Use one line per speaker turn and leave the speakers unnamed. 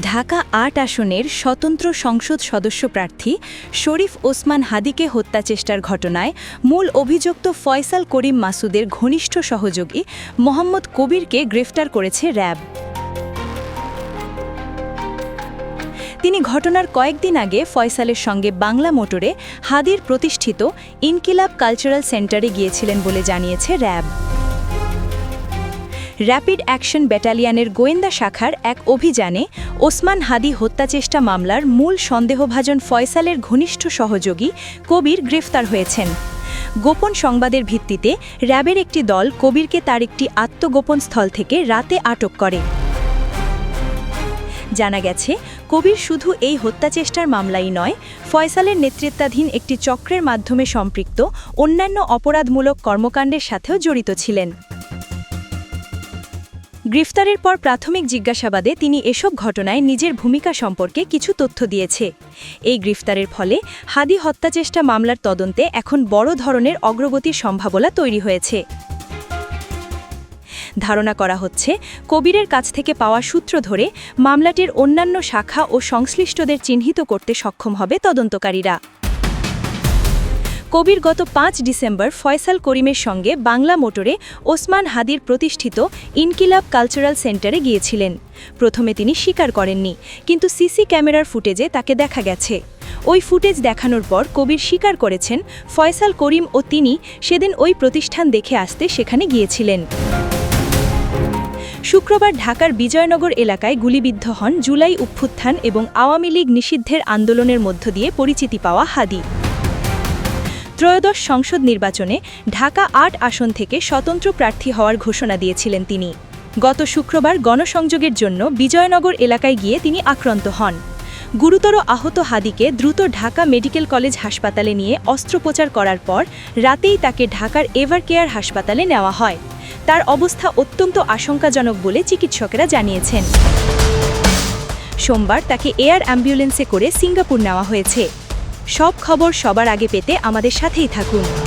ঢাকা আট আসনের স্বতন্ত্র সংসদ সদস্য প্রার্থী শরীফ ওসমান হাদিকে হত্যা চেষ্টার ঘটনায় মূল অভিযুক্ত ফয়সাল করিম মাসুদের ঘনিষ্ঠ সহযোগী মোহাম্মদ কবিরকে গ্রেফতার করেছে র্যাব। তিনি ঘটনার কয়েকদিন আগে ফয়সালের সঙ্গে বাংলা মোটরে হাদির প্রতিষ্ঠিত ইনকিলাব কালচারাল সেন্টারে গিয়েছিলেন বলে জানিয়েছে র্যাব। র্যাপিড অ্যাকশন ব্যাটালিয়নের গোয়েন্দা শাখার এক অভিযানে ওসমান হাদি হত্যাচেষ্টা মামলার মূল সন্দেহভাজন ফয়সালের ঘনিষ্ঠ সহযোগী কবির গ্রেফতার হয়েছেন। গোপন সংবাদের ভিত্তিতে র্যাবের একটি দল কবিরকে তার একটি আত্মগোপন স্থল থেকে রাতে আটক করে। জানা গেছে, কবির শুধু এই হত্যাচেষ্টার মামলাই নয়, ফয়সালের নেতৃত্বাধীন একটি চক্রের মাধ্যমে সম্পৃক্ত অন্যান্য অপরাধমূলক কর্মকাণ্ডের সাথেও জড়িত ছিলেন। গ্রেফতারের পর প্রাথমিক জিজ্ঞাসাবাদে তিনি এসব ঘটনায় নিজের ভূমিকা সম্পর্কে কিছু তথ্য দিয়েছে। এই গ্রেফতারের ফলে হাদি হত্যাচেষ্টা মামলার তদন্তে এখন বড় ধরনের অগ্রগতির সম্ভাবনা তৈরি হয়েছে। ধারণা করা হচ্ছে, কবিরের কাছ থেকে পাওয়া সূত্র ধরে মামলাটির অন্যান্য শাখা ও সংশ্লিষ্টদের চিহ্নিত করতে সক্ষম হবে তদন্তকারীরা। কবির গত পাঁচ ডিসেম্বর ফয়সাল করিমের সঙ্গে বাংলা মোটরে ওসমান হাদির প্রতিষ্ঠিত ইনকিলাব কালচারাল সেন্টারে গিয়েছিলেন। প্রথমে তিনি স্বীকার করেননি, কিন্তু সিসি ক্যামেরার ফুটেজে তাকে দেখা গেছে। ওই ফুটেজ দেখানোর পর কবির স্বীকার করেছেন, ফয়সাল করিম ও তিনি সেদিন ওই প্রতিষ্ঠান দেখে আসতে সেখানে গিয়েছিলেন। শুক্রবার ঢাকার বিজয়নগর এলাকায় গুলিবিদ্ধ হন জুলাই উত্থান এবং আওয়ামী লীগ নিষিদ্ধের আন্দোলনের মধ্য দিয়ে পরিচিতি পাওয়া হাদি। ত্রয়োদশ সংসদ নির্বাচনে ঢাকা আট আসন থেকে স্বতন্ত্র প্রার্থী হওয়ার ঘোষণা দিয়েছিলেন তিনি। গত শুক্রবার গণসংযোগের জন্য বিজয়নগর এলাকায় গিয়ে তিনি আক্রান্ত হন। গুরুতর আহত হাদিকে দ্রুত ঢাকা মেডিকেল কলেজ হাসপাতালে নিয়ে অস্ত্রোপচার করার পর রাতেই তাকে ঢাকার এভার কেয়ার হাসপাতালে নেওয়া হয়। তার অবস্থা অত্যন্ত আশঙ্কাজনক বলে চিকিৎসকেরা জানিয়েছেন। সোমবার তাকে এয়ার অ্যাম্বুলেন্সে করে সিঙ্গাপুর নেওয়া হয়েছে। সব খবর সবার আগে পেতে আমাদের সাথেই থাকুন।